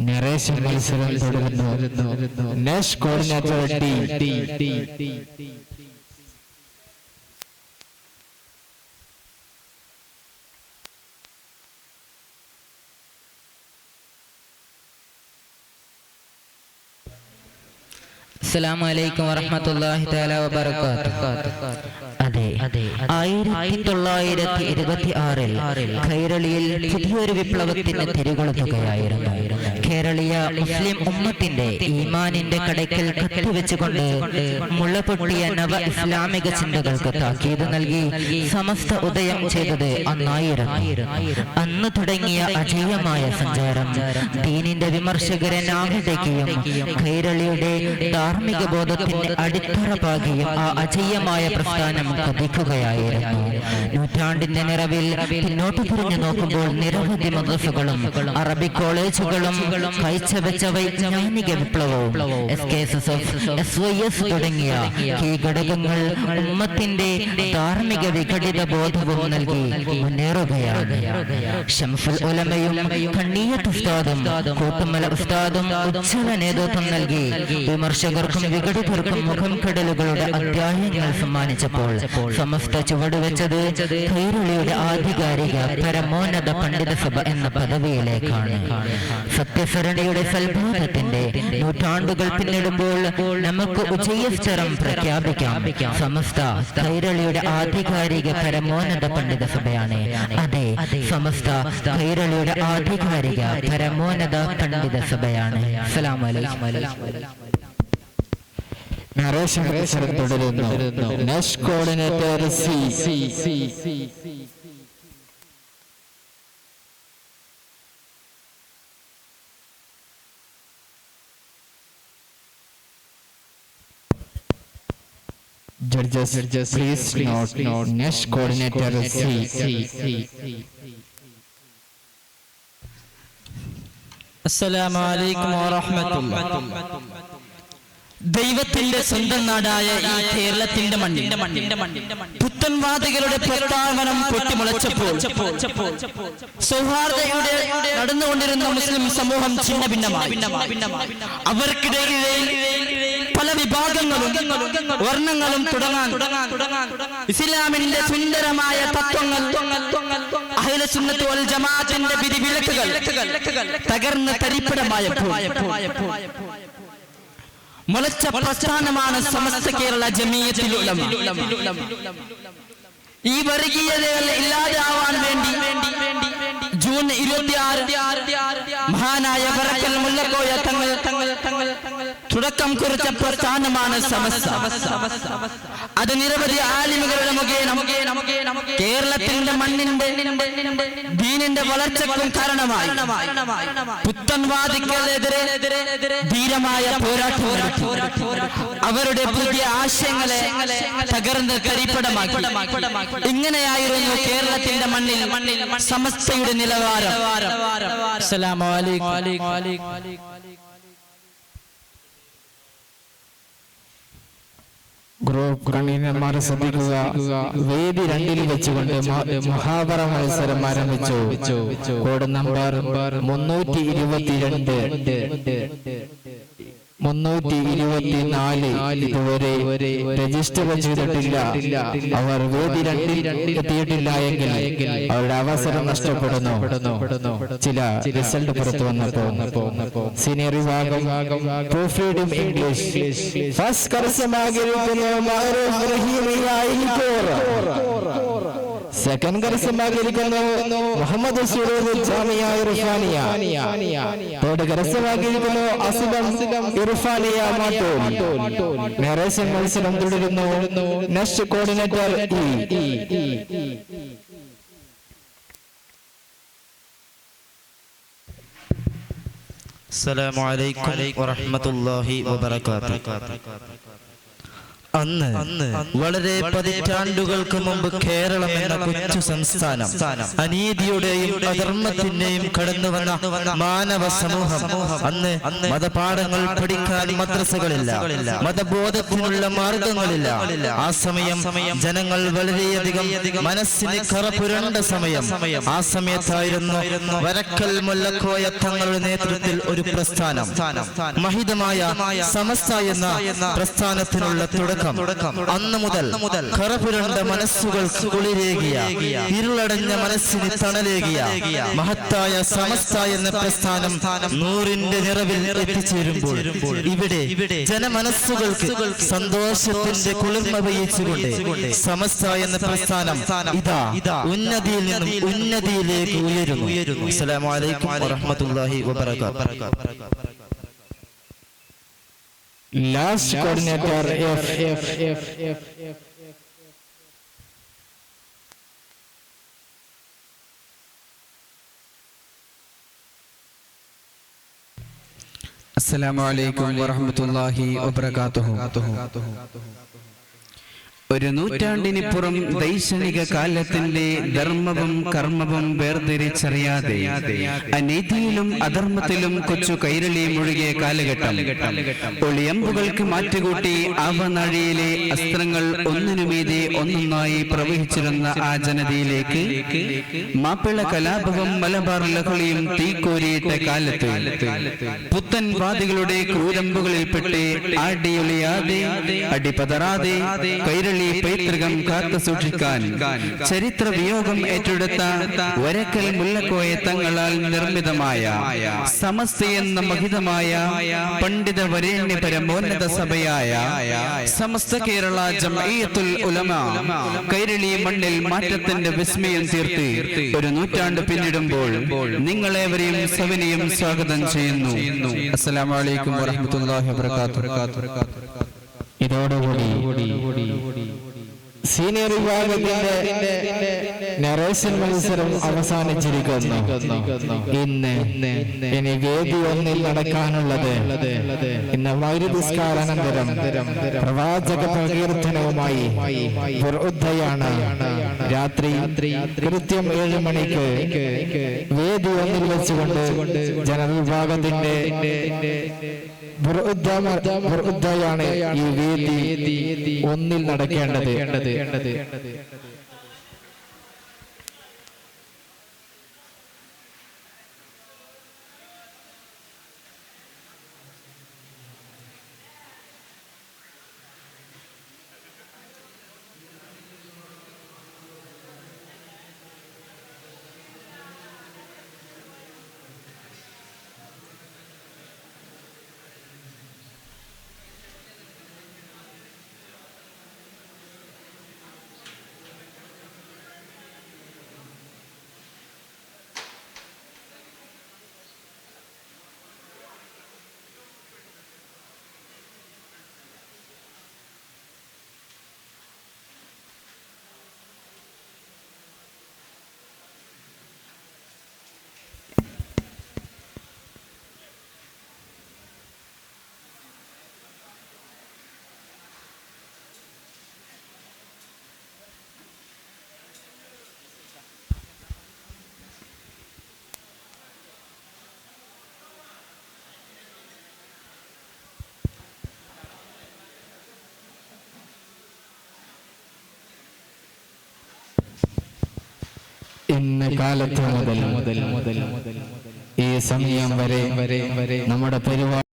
Narration മത്സരം തുടരുന്നു Nash coordinator T അസ്സലാമു അലൈക്കും വറഹ്മത്തുള്ളാഹി തആല വബറകാതുഹു. അതെ അതെ ആയിരത്തി തൊള്ളായിരത്തി ഇരുപത്തി ആറിൽ കൈരളിയിൽ പുതിയൊരു വിപ്ലവത്തിന് തിരികൊളുത്തുകയായിരുന്നു കേരളീയ മുസ്ലിം ഉമ്മത്തിന്റെ ഈമാനിന്റെ കടയ്ക്കൽ കത്തിവെച്ചുകൊണ്ട് മുളപൊട്ടിയ നവ ഇസ്ലാമിക ചിന്തകൾക്ക് താക്കീത് നൽകി സമസ്ത ഉദയം ചെയ്തത് അന്നായിരുന്നു അന്ന് തുടങ്ങിയ അജയ്യമായ സഞ്ചാരം. ദീനിന്റെ വിമർശകരെ നാഗതയ്ക്കുകയും കൈരളിയുടെ ധാർമ്മിക ബോധത്തിന്റെ അടിത്തറ പാകിയും ആ അജയ്യമായ പ്രസ്ഥാനം കഥിക്കുകയായിരുന്നു നൂറ്റാണ്ടിന്റെ നിറവിൽ പിന്നോട്ട് തിരിഞ്ഞു നോക്കുമ്പോൾ നിരവധി മദ്രസകളും അറബി കോളേജുകളും കാഴ്ചവെച്ച വൈജ്ഞാനിക വിപ്ലവവും. S K S S F S തുടങ്ങിയ ഈ ഘടകങ്ങൾ ഉമ്മത്തിന്റെ ധാർമ്മിക വിഘടിത ബോധവും നൽകി മുന്നേറുകയാണ്. ഷംസുൽ ഉലമയും കണ്ണീയത്ത് ഉസ്താദും കൂട്ടുമല ഉസ്താദും ഉജ്ജ്വല നേതൃത്വം നൽകി വിമർശകർക്കും വിഘടിതർക്കും മുഖം കടലുകളുടെ അധ്യായങ്ങൾ സമ്മാനിച്ചപ്പോൾ സമസ്ത ചുവടുവെച്ചത് കൈരളിയുടെ ആധികാരിക പരമോന്നത പണ്ഡിത സഭ എന്ന പദവിയിലേക്കാണ്. സത്യസരണിയുടെ സൽഭാവത്തിന്റെ നൂറ്റാണ്ടുകൾ പിന്നിടുമ്പോൾ നമുക്ക് ഉജയസ്തരം പ്രഖ്യാപിക്കാം. സമസ്ത കൈരളിയുടെ ആധികാരിക പരമോന്നത പണ്ഡിത സഭയാണ്. അതെ സമസ്ത കൈരളിയുടെ ആധികാരിക പരമോന്നത പണ്ഡിത സഭയാണ്. അസ്സലാമു coordinator C C C. Nash coordinator C Judges, please note, note, Nash coordinator C. അസ്സലാമു അലൈക്കും വറഹ്മത്തുള്ളാഹി ദൈവത്തിന്റെ സ്വന്തം നാടായ ഈ കേരളത്തിന്റെ മണ്ണിന്റെ മണ്ണിന്റെ മണ്ണിന്റെ പുത്തൻവാദികളുടെ പ്രസ്താവനം പൊട്ടിമുളച്ചപ്പോൾ സൗഹാർദ്ദയുടെ നടന്നുകൊണ്ടിരുന്ന മുസ്ലിം സമൂഹം ചിന്ന ഭിന്നമായി അവർക്കിടയിൽ പല വിഭാഗങ്ങളും വർണങ്ങളും തുടങ്ങാൻ ഇസ്ലാമിന്റെ സുന്ദരമായ തത്വങ്ങൾ ജമാഅത്തിന്റെ തകർന്ന് തരിപ്പിടമായപ്പോൾ. മുളച്ച പ്രസ്ഥാനമാണ് സമസ്ത കേരള ജമീയത്തിൽ ഉലമ. ഈ വർഗീയതകൾ ഇല്ലാതാവാൻ വേണ്ടി ജൂൺ ഇരുപത്തിയാറ് മഹാനായ വറക്കൽ മുല്ലക്കോയ തങ്ങൾ. തുടക്കം കുറിച്ച പ്രസ്ഥാനമാണ് സമസ്ത. അത് നിരവധി ആലിമുകളുടെ മുഖേന കേരളത്തിന്റെ മണ്ണിന്റെ ദീനിന്റെ വളർച്ചക്കും കാരണമായി. പുത്തൻവാദിക്കെതിരെ ധീരമായ പോരാട്ടം അവരുടെ പുതിയ ആശയങ്ങളെ തകർന്ന് കരിപ്പടമാക്കി. ഇങ്ങനെയായിരുന്നു കേരളത്തിന്റെ മണ്ണിൽ മണ്ണിൽ സമസ്തയുടെ നിലവാരം. ഗ്രൂപ്പ് കൺവീനർമാരെ ശ്രദ്ധിക്കുക. വേദി രണ്ടിൽ വെച്ചുകൊണ്ട് മഹാപര മത്സരം ആരംഭിച്ചു. കോഡ് നമ്പർ മുന്നൂറ്റി ഇരുപത്തിരണ്ട്. മുന്നൂറ്റി ഇരുപത്തിനാല് ഇതുവരെ രജിസ്റ്റർ ചെയ്തിട്ടില്ല. അവർ വേദി രണ്ടിൽ എത്തിയിട്ടില്ല എങ്കിൽ അവരുടെ അവസരം നഷ്ടപ്പെടുന്നു. ചില റിസൾട്ട് പുറത്തു വന്നപ്പോ സീനിയർ വിഭാഗം proof reading English first കരസ്ഥമാകിയിരിക്കുന്നു Maharoof റഹീമിയ ഇലിക്കോർ. Second കരസ്ഥമാക്കിയിരിക്കുന്നു Muhammad Sulur Jamia Irfaniya third കരസ്ഥമാക്കിയിരിക്കുന്നു അസുലം Irfaniya Mattool Naresan മത്സരം തുടരുന്നു നെക്സ്റ്റ് കോർഡിനേറ്റർ ഇ السلام عليكم ورحمة الله وبركاته അന്ന് അന്ന് വളരെ പതിറ്റാണ്ടുകൾക്ക് മുമ്പ് കേരളം എന്ന കൊച്ചു സംസ്ഥാനം അനീതിയുടെയും അധർമ്മത്തിന്റെയും കടന്നു വന്ന മാനവ സമൂഹം. അന്ന് മതപാഠങ്ങൾ പഠിക്കാൻ മദ്രസകളില്ല. മതബോധത്തിനുള്ള മാർഗങ്ങളില്ല. ആ സമയം ജനങ്ങൾ വളരെയധികം മനസ്സിന് കറപുരണ്ട സമയം. ആ സമയത്തായിരുന്നു വരക്കൽ മുല്ലക്കോയ തങ്ങളുടെ നേതൃത്വത്തിൽ ഒരു പ്രസ്ഥാനം. മഹിതമായ സമസ്ത എന്ന പ്രസ്ഥാനത്തിനുള്ള തുടക്കം അന്ന് മുതൽ കറപുരണ്ട മനസ്സുകൾ കുളിരേകിയ ഇരുളടഞ്ഞ മനസ്സിന് തണലേകിയ മഹത്തായ സമസ്ത എന്ന പ്രസ്ഥാനം നൂറിന്റെ നിറവിൽ എത്തിച്ചേരുമ്പോൾ ഇവിടെ ജനമനസ്സുകൾക്ക് സന്തോഷത്തിന്റെ കുളിർമ പെയ്യിച്ചുകൊണ്ട് സമസ്ത എന്ന പ്രസ്ഥാനം ഇതാ ഉന്നതിയിൽ നിന്നും ഉന്നതിയിലേക്ക് ഉയരുന്നു. അസ്സലാമു അലൈക്കും വറഹ്മത്തുള്ളാഹി വബറകാതുഹു. Last coordinator F F F F അസ്സലാമു അലൈക്കും വറഹ്മത്തുള്ളാഹി വബറകാതുഹു ഒരു നൂറ്റാണ്ടിനിപ്പുറം ദൈക്ഷണിക കാലത്തിന്റെ ധർമ്മവും കർമ്മവും വേർതിരിച്ചറിയാതെ അനീതിയിലും അധർമ്മത്തിലും കൊച്ചു കൈരളി മുഴുകിയ കാലഘട്ടം. ഒളിയമ്പുകൾക്ക് മാറ്റുകൂട്ടി ആവനാഴിയിലെ അസ്ത്രങ്ങൾ ഒന്നിനുമീതെ ഒന്നൊന്നായി പ്രവഹിച്ചിരുന്ന ആ ജനതയിലേക്ക് മാപ്പിള കലാപവും മലബാർ ലഹളിയും തീക്കോരിയിട്ട കാലത്ത് പുത്തൻ വാദികളുടെ ക്രൂരമ്പുകളിൽപ്പെട്ട് ആടിയൊളിയാതെ അടിപതറാതെ കൈരളി പൈതൃകം കാത്തു സൂക്ഷിക്കാൻ ചരിത്ര വിയോഗം ഏറ്റെടുത്ത ഒരക്കൽ മുല്ലക്കോയ തങ്ങളാൽ നിർമ്മിതമായ സമസ്തയെന്ന എന്ന മഹിതമായ പണ്ഡിത വരേണ്യ പരമോന്നത സഭയായ സമസ്ത കേരള ജമയത്തുൽ ഉലമ കൈരളി മണ്ണിൽ മാറ്റത്തിന്റെ വിസ്മയം തീർത്ത്. ഒരു നൂറ്റാണ്ട് പിന്നിടുമ്പോൾ നിങ്ങളേവരെയും സവിനെയും സ്വാഗതം ചെയ്യുന്നു. അസ്സലാമു അലൈക്കും വറഹ്മത്തുള്ളാഹി വബറകാതുഹു. ഇതോടുകൂടി സീനിയർ വിഭാഗത്തിന്റെ നറേഷൻ മത്സരം അവസാനിച്ചിരിക്കുന്നു. ഇന്ന് ഇനി വേദി ഒന്നിൽ നടക്കാനുള്ളത് ഇന്ന് വൈരുതിസ്കാരാനന്തരം പ്രവാചക പ്രകീർത്തനവുമായി ഉദ്ധയാണ് രാത്രി കൃത്യം ഏഴ് മണിക്ക് വേദി ഒന്നിൽ വെച്ചുകൊണ്ട് ജനറൽ വിഭാഗത്തിന്റെ ഈ വേദി ഒന്നിൽ നടക്കേണ്ടത്. ഇന്ന് കാലത്ത് മുതൽ മുതൽ മുതൽ ഈ സമയം വരെ വരെ വരെ നമ്മുടെ പരിപാടി